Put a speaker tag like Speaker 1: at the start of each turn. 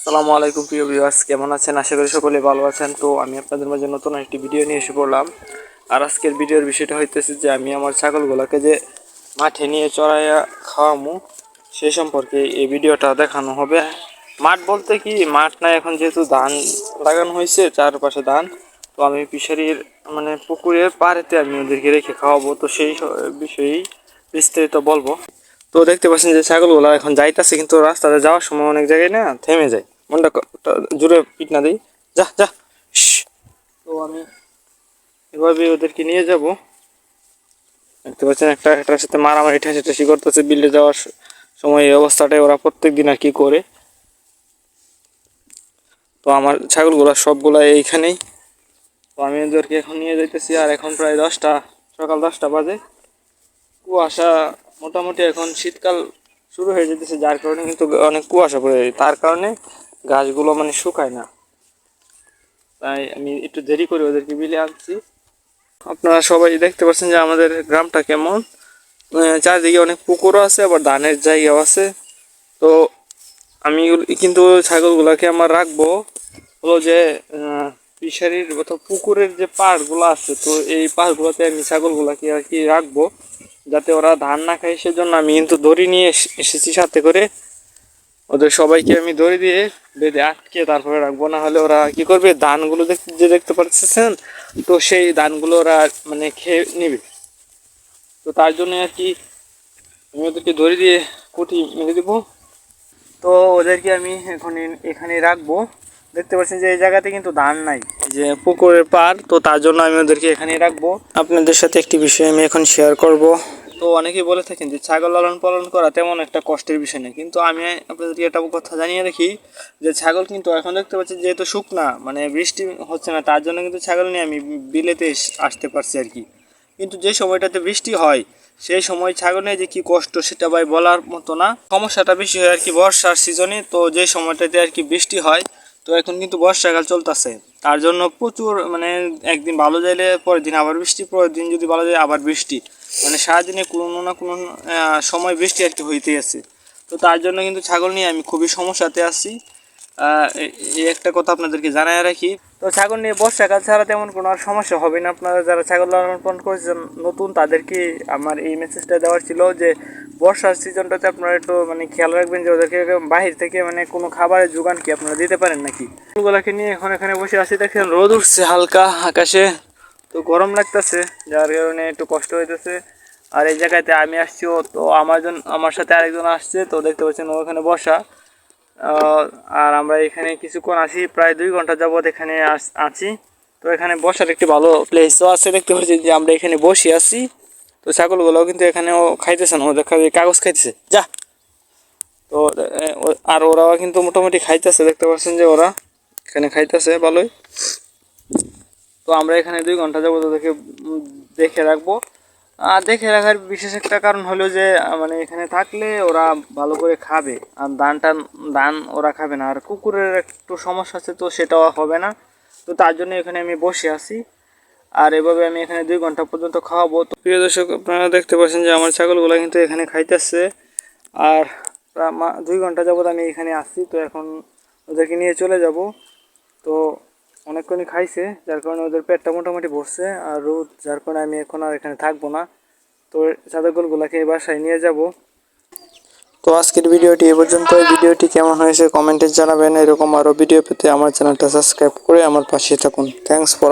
Speaker 1: আসসালামু আলাইকুম, প্রিয় ভিউয়ার্স কেমন আছেন? আশা করি সকলে ভালো আছেন। তো আমি আপনাদের মাঝে নতুন একটি ভিডিও নিয়ে এসে পড়লাম। আর আজকের ভিডিওর বিষয়টা হইতেছে যে, আমি আমার ছাগলগুলোকে যে মাঠে নিয়ে চড়াইয়া খাওয়ামু, সে সম্পর্কে এই ভিডিওটা দেখানো হবে। মাঠ বলতে কি, মাঠ না, এখন যেহেতু ধান লাগানো হয়েছে চারপাশে ধান, তো আমি ফিশারির মানে পুকুরের পাড়েতে আমি ওদেরকে রেখে খাওয়াবো। তো সেই বিষয়েই বিস্তারিত বলব। তো দেখতে পাচ্ছেন যে ছাগলগুলো এখন যাইতাছে, কিন্তু রাস্তাতে যাওয়ার সময় অনেক জায়গায় না থেমে যায়। মনটা জোরে পিট না দিই। যা যা। তো আমি এভাবে ওদেরকে নিয়ে যাব। দেখতে পাচ্ছেন একটা, একটার সাথে মারামারি ঠেসে ঠেসি করতেছে। বিলে যাওয়ার সময় এই অবস্থাটাই ওরা প্রত্যেক দিন আর কি করে। তো আমার ছাগলগুলো সবগুলা এইখানেই। তো আমি ওদেরকে এখন নিয়ে যাইতেছি। আর এখন প্রায় দশটা, সকাল দশটা বাজে। কুয়াশা মোটামুটি এখন শীতকাল শুরু হয়ে যেতেছে, যার কারণে কিন্তু অনেক কুয়াশা পড়ে যায়। তার কারণে গাছগুলো মানে শুকায় না। তাই আমি একটু দেরি করে ওদেরকে বিলে আনছি। আপনারা সবাই দেখতে পাচ্ছেন যে আমাদের গ্রামটা কেমন। চারদিকে অনেক পুকুরও আছে, আবার ধানের জায়গাও আছে। তো আমি কিন্তু ছাগলগুলোকে আমার রাখব। হলো যে ফিশারির অথবা পুকুরের যে পাড়গুলো আছে, তো এই পাড়গুলোতে আমি ছাগলগুলোকে আর কি রাখব। যাতে ওরা ধান না খায়, সেজন্য আমি কিন্তু দড়ি নিয়ে এসেছি সাথে করে। ওদের সবাইকে আমি দড়ি দিয়ে বেঁধে আটকে তারপরে রাখব, না হলে ওরা কি করবে? ধানগুলো দেখতে যে দেখতে পাচ্ছেন তো সেই ধানগুলো ওরা মানে খেয়ে নেবে। তো তার জন্য আর কি আমি ওদেরকে দড়ি দিয়ে কুটি মেরে দেবো। তো ওদেরকে আমি এখন এখানে রাখব। দেখতে পাচ্ছেন যে এই জায়গাতে কিন্তু ধান নাই যে পুকুরের পার তো তার জন্য আমি ওদেরকে এখানে রাখব। আপনাদের সাথে একটি বিষয় আমি এখন শেয়ার করব। তো অনেকেই বলে থাকেন যে ছাগল লালন পালন করা তেমন একটা কষ্টের বিষয় না। কিন্তু আমি আপনাদেরকে একটা কথা জানিয়ে রাখি যে ছাগল কিন্তু এখন দেখতে পাচ্ছি যেহেতু শুকনা মানে বৃষ্টি হচ্ছে না, তার জন্য কিন্তু ছাগল নিয়ে আমি বিলেতে আসতে পারছি আর কি। কিন্তু যে সময়টাতে বৃষ্টি হয়, সেই সময় ছাগলের যে কি কষ্ট সেটা ভাই বলার মতো না। সমস্যাটা বেশি হয় আর কি বর্ষার সিজনে, তো যে সময়টাতে আর কি বৃষ্টি হয়, তো এখন কিন্তু বর্ষাকাল চলতেছে। তার জন্য প্রচুর মানে একদিন ভালো যাইলে পরের দিন আবার বৃষ্টি, পরের দিন যদি ভালো যায় আবার বৃষ্টি। মানে সারাদিনে কোনো না কোনো সময় বৃষ্টি আর কি হইতেই আছে। তো তার জন্য কিন্তু ছাগল নিয়ে আমি খুবই সমস্যাতে আছি। এই একটা কথা আপনাদেরকে জানায় রাখি। তো ছাগল নিয়ে বর্ষাকাল ছাড়া তেমন কোনো আর সমস্যা হবে না। আপনারা যারা ছাগল লালন পালন করেছেন, নতুন, তাদেরকে আমার এই মেসেজটা দেওয়ার ছিল যে, বর্ষার সিজনটাতে আপনারা একটু মানে খেয়াল রাখবেন যে, ওদেরকে বাহির থেকে মানে কোনো খাবারের যোগান কি আপনারা দিতে পারেন নাকি? ওগুলাকে নিয়ে এখন এখানে বসে আছি। দেখেন রোদ উঠছে হালকা আকাশে। তো গরম লাগতেছে, যার কারণে একটু কষ্ট হইতেছে। আর এই জায়গাতে আমি আসছি, ও তো আমার জন আমার সাথে আরেকজন আসছে, তো দেখতে পাচ্ছেন ও ওখানে বসা। আর আমরা এখানে কিছুক্ষণ আছি, প্রায় দুই ঘণ্টা যাবত এখানে আছি। তো এখানে বসার একটি ভালো প্লেসও আছে, দেখতে পাচ্ছি যে আমরা এখানে বসে আছি। তো ছাগলগুলোও কিন্তু এখানেও খাইতেছে না ও দেখা যায় কাগজ খাইতেছে। যা! তো আর ওরাও কিন্তু মোটামুটি খাইতেছে, দেখতে পাচ্ছেন যে ওরা এখানে খাইতেছে ভালোই। তো আমরা এখানে দুই ঘণ্টা যাবত ওদেরকে দেখে রাখব। আর দেখে রাখার বিশেষ একটা কারণ হলো যে মানে এখানে থাকলে ওরা ভালো করে খাবে। আর ধান টান ধান ওরা খাবে না। আর কুকুরের একটু সমস্যা আছে তো সেটাও হবে না। তো তার জন্য এখানে আমি বসে আছি। আর এভাবে আমি এখানে দুই ঘণ্টা পর্যন্ত খাওয়াবো। তো প্রিয় দর্শক, আপনারা দেখতে পাচ্ছেন যে, আমার ছাগলগুলো কিন্তু এখানে খাইতেছে। আর দুই ঘণ্টা যাবত আমি এখানে আসছি তো এখন ওদেরকে নিয়ে চলে যাব। তো অনেকক্ষণই খাইছে, যার কারণে ওদের পেটটা মোটামুটি ভরছে আর রোদ, যার কারণে আমি এখন আর এখানে থাকব না। তো ছাগলগুলোকে বাসায় নিয়ে যাব। তো আজকের ভিডিওটি এ পর্যন্ত ভিডিওটি কেমন হয়েছে কমেন্টে জানাবেন। এরকম আরও ভিডিও পেতে আমার চ্যানেলটা সাবস্ক্রাইব করে আমার পাশে থাকুন। Thanks for